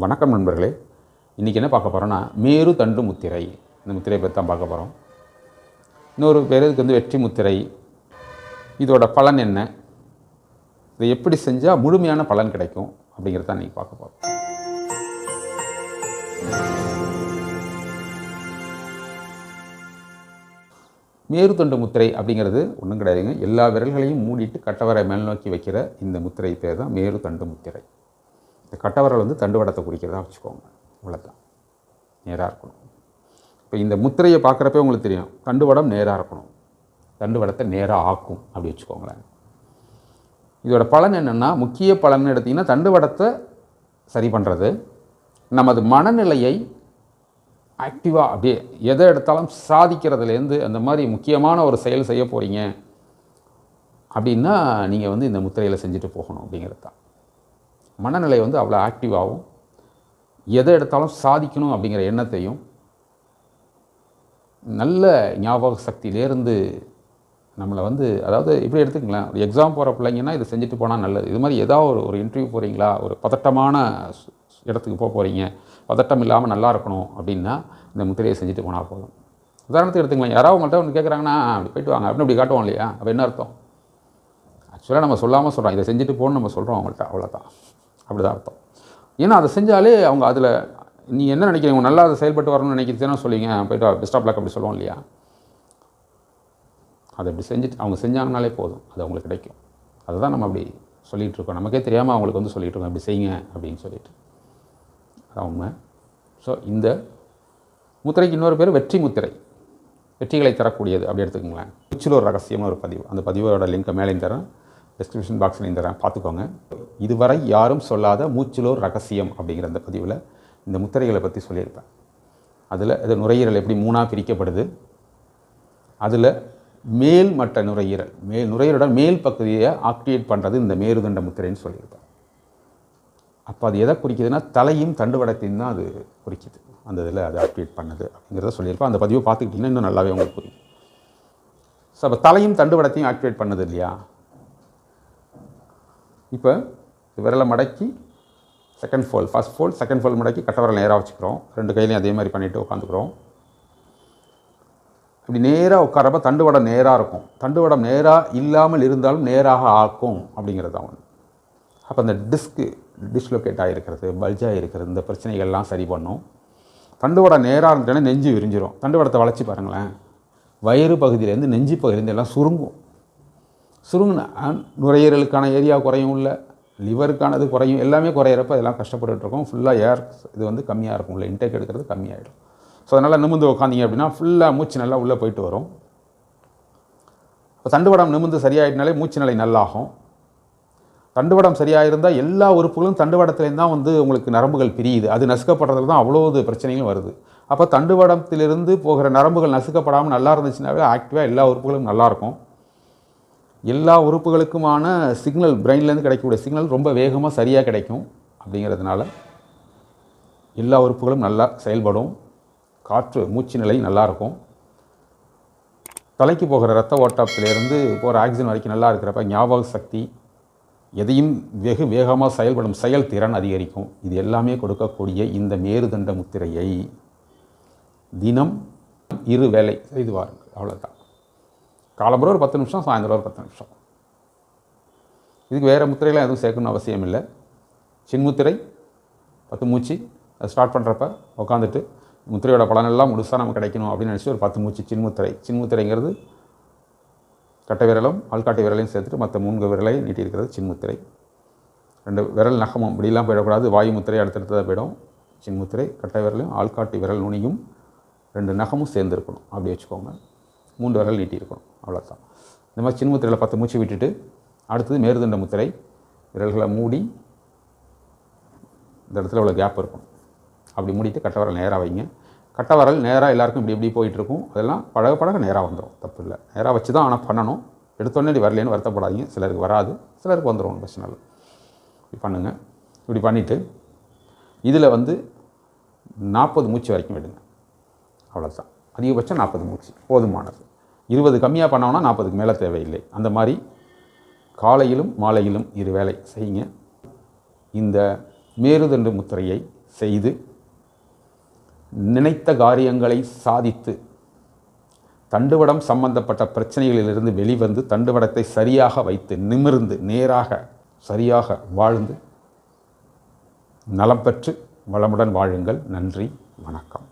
வணக்கம் நண்பர்களே. இன்றைக்கி என்ன பார்க்க போகிறோன்னா மேரு தண்டு முத்திரை. இந்த முத்திரை பற்றி தான் பார்க்க போகிறோம் இன்னொரு பேர் இதுக்கு வந்து வெற்றி முத்திரை. இதோட பலன் என்ன? இதை எப்படி செஞ்சால் முழுமையான பலன் கிடைக்கும்? அப்படிங்கிறத தான் இன்றைக்கி பார்க்க போகிறோம் மேருதண்டு முத்திரை அப்படிங்கிறது ஒன்றும் கிடையாதுங்க. எல்லா விரல்களையும் மூடிட்டு கட்டவரை மேல் நோக்கி வைக்கிற இந்த முத்திரை பேர் தான் மேரு தண்டு முத்திரை. இந்த கட்டவரல் வந்து தண்டுவடத்தை குறிக்கிறதா வச்சுக்கோங்க. இவ்வளோதான் நேராக இருக்கணும். இப்போ இந்த முத்திரையை பார்க்குறப்பே உங்களுக்கு தெரியும். தண்டுவடம் நேராக இருக்கணும். தண்டுவடத்தை நேராக ஆக்கும் அப்படி வச்சுக்கோங்களேன். இதோட பலன் என்னென்னா முக்கிய பலன் எடுத்திங்கன்னா தண்டுவடத்தை சரி பண்ணுறது நமது மனநிலையை ஆக்டிவாக அப்படியே எதை எடுத்தாலும் சாதிக்கிறதுலேருந்து அந்த மாதிரி முக்கியமான ஒரு செயல் செய்ய போகிறீங்க அப்படின்னா நீங்கள் வந்து இந்த முத்திரையில் செஞ்சுட்டு போகணும் அப்படிங்கிறது தான். மனநிலை வந்து அவ்வளோ ஆக்டிவாகவும் எதை எடுத்தாலும் சாதிக்கணும் அப்படிங்கிற எண்ணத்தையும் நல்ல ஞாபக சக்தியிலேருந்து நம்மளை வந்து அதாவது இப்படி எடுத்துக்கலாம் ஒரு எக்ஸாம் போகிற பிள்ளைங்கன்னா இதை செஞ்சுட்டு போனால் நல்லது. இது மாதிரி ஏதாவது ஒரு ஒரு இன்டர்வியூ போகிறீங்களா ஒரு பதட்டமான இடத்துக்கு போக போகிறீங்க பதட்டம் இல்லாமல் நல்லா இருக்கணும் அப்படின்னா இந்த முத்திரையை செஞ்சுட்டு போனால் போதும். உதாரணத்துக்கு எடுத்துக்கலாம் யாராவது உங்கள்கிட்ட ஒன்று கேட்குறாங்கன்னா அப்படி போயிட்டு வாங்க. அப்படின்னு இப்படி காட்டுவோம் இல்லையா? அப்போ என்ன அர்த்தம்? ஆக்சுவலாக நம்ம சொல்லாமல் சொல்கிறோம் இதை செஞ்சுட்டு போகணும்னு நம்ம சொல்கிறோம் அவங்கள்ட்ட. அவ்வளோதான் அப்படி தான் அர்த்தம். ஏன்னா அதை செஞ்சாலே அவங்க அதில் நீ என்ன நினைக்கிறீங்க நல்லா அதை செயல்பட்டு வரணும்னு நினைக்கிறதுனா சொல்லுவீங்க போயிட்டு பெஸ்ட் ஆஃப் லக் அப்படி சொல்லுவோம் இல்லையா? அதை அப்படி செஞ்சுட்டு அவங்க செஞ்சாங்கனாலே போதும். அது அவங்களுக்கு கிடைக்கும். அதை தான் நம்ம அப்படி சொல்லிகிட்டு இருக்கோம். நமக்கே தெரியாமல் அவங்களுக்கு வந்து சொல்லிகிட்டு இருக்கோம். இப்படி செய்யுங்க அப்படின்னு சொல்லிட்டு. அதான் உண்மை. ஸோ இந்த முத்திரைக்கு இன்னொரு பேர் வெற்றி முத்திரை. வெற்றிகளை தரக்கூடியது. அப்படி எடுத்துக்கோங்களேன். குச்சிலு ஒரு ரகசியமாக ஒரு பதிவு. அந்த பதிவோட லிங்க்கை மேலேயும் தரேன். டிஸ்கிரிப்ஷன் பாக்ஸில் இந்த பார்த்துக்கோங்க. இதுவரை யாரும் சொல்லாத மூச்சிலோர் ரகசியம் அப்படிங்கிற அந்த பதிவில் இந்த முத்திரைகளை பற்றி சொல்லியிருப்பேன். அதில் அது நுரையீரல் எப்படி மூணாக பிரிக்கப்படுது? அதில் மேல் மட்ட நுரையீரல் மேல் நுரையீரலோட மேல் பகுதியை ஆக்டிவேட் பண்ணுறது இந்த மேருதண்ட முத்திரைன்னு சொல்லியிருப்பேன். அப்போ அது எதை குறிக்குதுன்னா தலையும் தண்டுவடத்தையும் தான் அது குறிக்குது. அந்த இதில் அது ஆக்டிவேட் பண்ணுது அப்படிங்கிறத சொல்லியிருப்பேன். அந்த பதிவை பார்த்துக்கிட்டிங்கன்னா இன்னும் நல்லாவே உங்களுக்கு புரியும். ஸோ அப்போ தலையும் தண்டுவடத்தையும் ஆக்டிவேட் பண்ணுது இல்லையா? இப்போ விரலை மடக்கி second fold first fold second fold மடக்கி கட்டவரை நேராக வச்சுக்கிறோம். ரெண்டு கையிலையும் அதே மாதிரி பண்ணிவிட்டு உட்காந்துக்கிறோம் இப்படி நேராக உட்காரப்ப தண்டுவடம் நேராக இருக்கும். தண்டுவடம் நேராக இல்லாமல் இருந்தாலும் நேராக ஆக்கும் அப்படிங்கிறது தான் ஒன்று அப்போ அந்த டிஸ்க்கு டிஸ்லொகேட் ஆகிருக்கிறது பல்ஜாக இருக்கிறது இந்த பிரச்சனைகள்லாம் சரி பண்ணும். தண்டுவடம் நேராக இருந்துட்டேன்னா நெஞ்சு விரிஞ்சிரும். தண்டுவடத்தை வளைச்சி பாருங்களேன். வயிறு பகுதியிலேருந்து நெஞ்சு பகுதியிலேருந்து எல்லாம் சுருங்கும். சுருங்கின நுரையீரலுக்கான ஏரியா குறையும் இல்லை லிவருக்கானது குறையும் எல்லாமே குறையிறப்ப இதெல்லாம் கஷ்டப்பட்டுருக்கோம் ஃபுல்லாக ஏர் இது வந்து கம்மியாக இருக்கும். உள்ள இன்டேக் எடுக்கிறது கம்மியாகிடும் ஸோ அதனால் நிமிந்து உட்காந்தீங்க அப்படின்னா ஃபுல்லாக மூச்சு நல்லா உள்ளே போயிட்டு வரும். இப்போ தண்டுவடம் நிமிந்து சரியாயிட்டனாலே மூச்சு நிலை நல்லாகும். தண்டுவடம் சரியாக இருந்தால் எல்லா உறுப்புகளும் தண்டுவடத்துலேருந்து தான் வந்து உங்களுக்கு நரம்புகள் பிரியுது. அது நசுக்கப்படுறதுல தான் அவ்வளோ பிரச்சனைகளும் வருது. அப்போ தண்டுவடத்திலிருந்து போகிற நரம்புகள் நசுக்கப்படாமல் நல்லா இருந்துச்சுனாவே ஆக்டிவாக எல்லா உறுப்புகளும் நல்லாயிருக்கும் எல்லா உறுப்புகளுக்குமான சிக்னல் பிரெயின்லேருந்து கிடைக்கக்கூடிய சிக்னல் ரொம்ப வேகமாக சரியாக கிடைக்கும் அப்படிங்கிறதுனால எல்லா உறுப்புகளும் நல்லா செயல்படும். காற்று மூச்சு நிலை நல்லாயிருக்கும் தலைக்கு போகிற ரத்த ஓட்டத்திலேருந்து போகிற ஆக்சிஜன் வரைக்கும் நல்லா இருக்கிறப்ப ஞாபக சக்தி எதையும் வெகு வேகமாக செயல்படும் செயல்திறன் அதிகரிக்கும். இது எல்லாமே கொடுக்கக்கூடிய இந்த மேருதண்ட முத்திரையை தினம் இரு வேளை செய்து வாருங்கள் அவ்வளோதான் காலம்புற ஒரு பத்து நிமிஷம் சாயந்தரம் ஒரு பத்து நிமிஷம். இதுக்கு வேறு முத்திரையெல்லாம் எதுவும் சேர்க்கணும்னு அவசியம் இல்லை. சின்முத்திரை பத்து மூச்சு அதை ஸ்டார்ட் பண்ணுறப்ப உட்காந்துட்டு முத்திரையோட பலனெல்லாம் முழுசாக நமக்கு கிடைக்கணும் அப்படின்னு நினச்சி ஒரு பத்து மூச்சு சின்முத்திரை சின்முத்திரைங்கிறது கட்டை விரலும் ஆள்காட்டி விரலையும் சேர்த்துட்டு மற்ற மூன்று விரலையும் நீட்டியிருக்கிறது சின்முத்திரை ரெண்டு விரல் நகமும் இப்படிலாம் போயிடக்கூடாது. வாயு முத்திரை அடுத்தடுத்ததாக போயிடும். சின்முத்திரை கட்டை விரலையும் ஆள்காட்டி விரல் நுனியும் ரெண்டு நகமும் சேர்ந்துருக்கணும். அப்படி வச்சுக்கோங்க. மூன்று விரல் நீட்டியிருக்கணும். அவ்வளோதான் இந்த மாதிரி சின்முத்திரையில் பத்து மூச்சு விட்டுட்டு அடுத்தது மேருதண்ட முத்திரை விரல்களை மூடி இந்த இடத்துல இவ்வளோ கேப் இருக்கும் அப்படி மூடிட்டு கட்டவரல் நேராக வைங்க. கட்டவரல் நேராக எல்லாருக்கும் இப்படி இப்படி போயிட்டுருக்கும். அதெல்லாம் பழக பழக நேராக வந்துடும் தப்பு இல்லை. நேராக வச்சு தான் ஆனால் பண்ணணும். எடுத்தோடனே இப்படி வரலேன்னு வருத்தப்படாதீங்க. சிலருக்கு வராது. சிலருக்கு வந்துடும் ஒன்றும் பிரச்சனை இல்லை. இப்படி பண்ணுங்கள் இப்படி பண்ணிவிட்டு இதில் வந்து நாற்பது மூச்சு வரைக்கும் விடுங்க. அவ்வளோதான் அதிகபட்சம் நாற்பது மூச்சு போதுமானது. இருபது கம்மியாக பண்ணோம்னா நாற்பதுக்கு மேலே தேவையில்லை. அந்த மாதிரி காலையிலும் மாலையிலும் இரு வேளை செய்யுங்க. இந்த மேருதண்டு முத்திரையை செய்து நினைத்த காரியங்களை சாதித்து தண்டுவடம் சம்பந்தப்பட்ட பிரச்சனைகளிலிருந்து வெளிவந்து தண்டுவடத்தை சரியாக வைத்து நிமிர்ந்து நேராக சரியாக வாழ்ந்து நலம் பெற்று வளமுடன் வாழுங்கள். நன்றி. வணக்கம்.